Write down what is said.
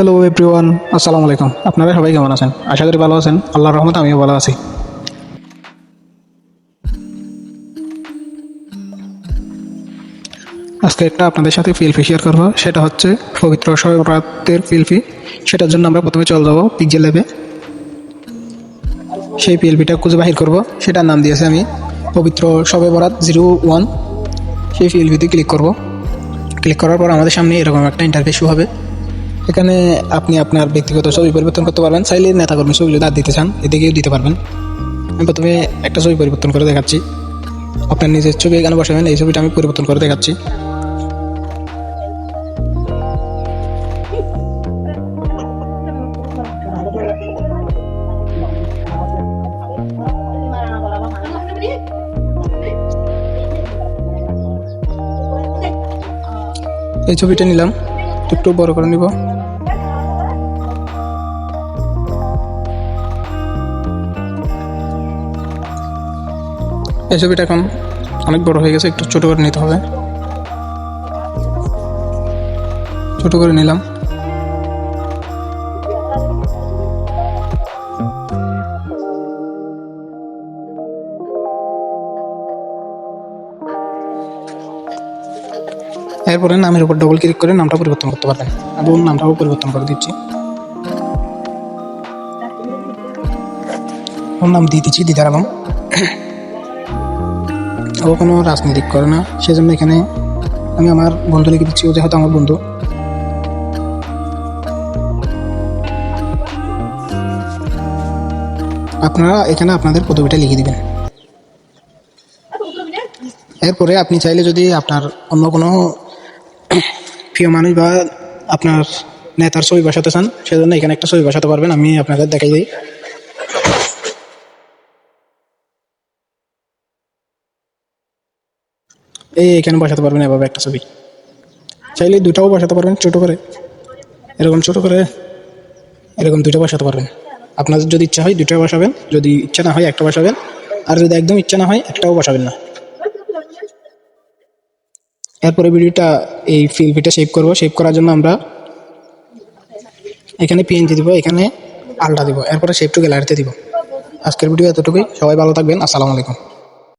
Hello everyone আসসালামু আলাইকুম আপনারা সবাই কেমন আছেন? আশা করি ভালো আছেন। আল্লাহর রহমত আমিও ভালো আছি। আজকে একটা আপনাদের সাথে ফিলফি শেয়ার করব। সেটা হচ্ছে পবিত্র সবরাতের ফিলফি সেটার জন্য আমরা প্রথমে চল যাব পিকজে ল্যাবে সেই পিএলপিটা খুঁজে বাহির করব। সেটার নাম দিয়েছে আমি পবিত্র সবে বরাত জিরো ওয়ান সেই পিএলপিতে ক্লিক করব। ক্লিক করার পর আমাদের সামনে এরকম একটা ইন্টারফেস শো হবে। এখানে আপনি আপনার ব্যক্তিগত ছবি পরিবর্তন করতে পারবেন, চাইলে নেতাকর্মী ছবি যদি আর দিতে চান, এদিকেও দিতে পারবেন। আমি প্রথমে একটা ছবি পরিবর্তন করে দেখাচ্ছি। আপনার নিজের ছবি এখানে বসাবেন, এই ছবিটা আমি পরিবর্তন করে দেখাচ্ছি। এই ছবিটা নিলাম, একটু বড় করে নিব। এই ছবিটা এখন অনেক বড় হয়ে গেছে, একটু ছোট করে নিতে হবে। ছোট করে নিলাম। এরপরে নামের উপর ডবল ক্লিক করে নামটা পরিবর্তন করতে পারবেন। আমি ওর নামটাও পরিবর্তন করে দিচ্ছি। ওর নাম দিয়ে দিচ্ছি দিদার আলম। ও কোনো রাজনীতি করে না। সেজন্য এখানে আমি আমার বন্ধু লিখে দিচ্ছি, ও যেহেতু আমার বন্ধু। আপনারা এখানে আপনাদের পদবিটা লিখে দিবেন। এরপরে আপনি চাইলে যদি আপনার অন্য কোনো প্রিয় মানুষ বা আপনার নেতার ছবি বসাতে চান, সেজন্য এখানে একটা ছবি বসাতে পারবেন। আমি আপনাদের দেখাই দিই। এই এখানে বসাতে পারবেন এভাবে একটা ছবি। চাইলে দুটাও বসাতে পারবেন, ছোট করে। এরকম ছোট করে এরকম দুটো বসাতে পারবেন। আপনাদের যদি ইচ্ছা হয় দুটো বসাবেন, যদি ইচ্ছা না হয় একটা বসাবেন, আর যদি একদম ইচ্ছা না হয় একটাও বসাবেন না। এরপরে ভিডিওটা এই ফিল্মটা সেভ করব। সেভ করার জন্য আমরা এখানে পিএনজি দিব, এখানে আলটা দিব, এরপরে সেভ টু গ্যালারিতে দিব। আজকের ভিডিও এতটুকুই। সবাই ভালো থাকবেন। আসসালামু আলাইকুম।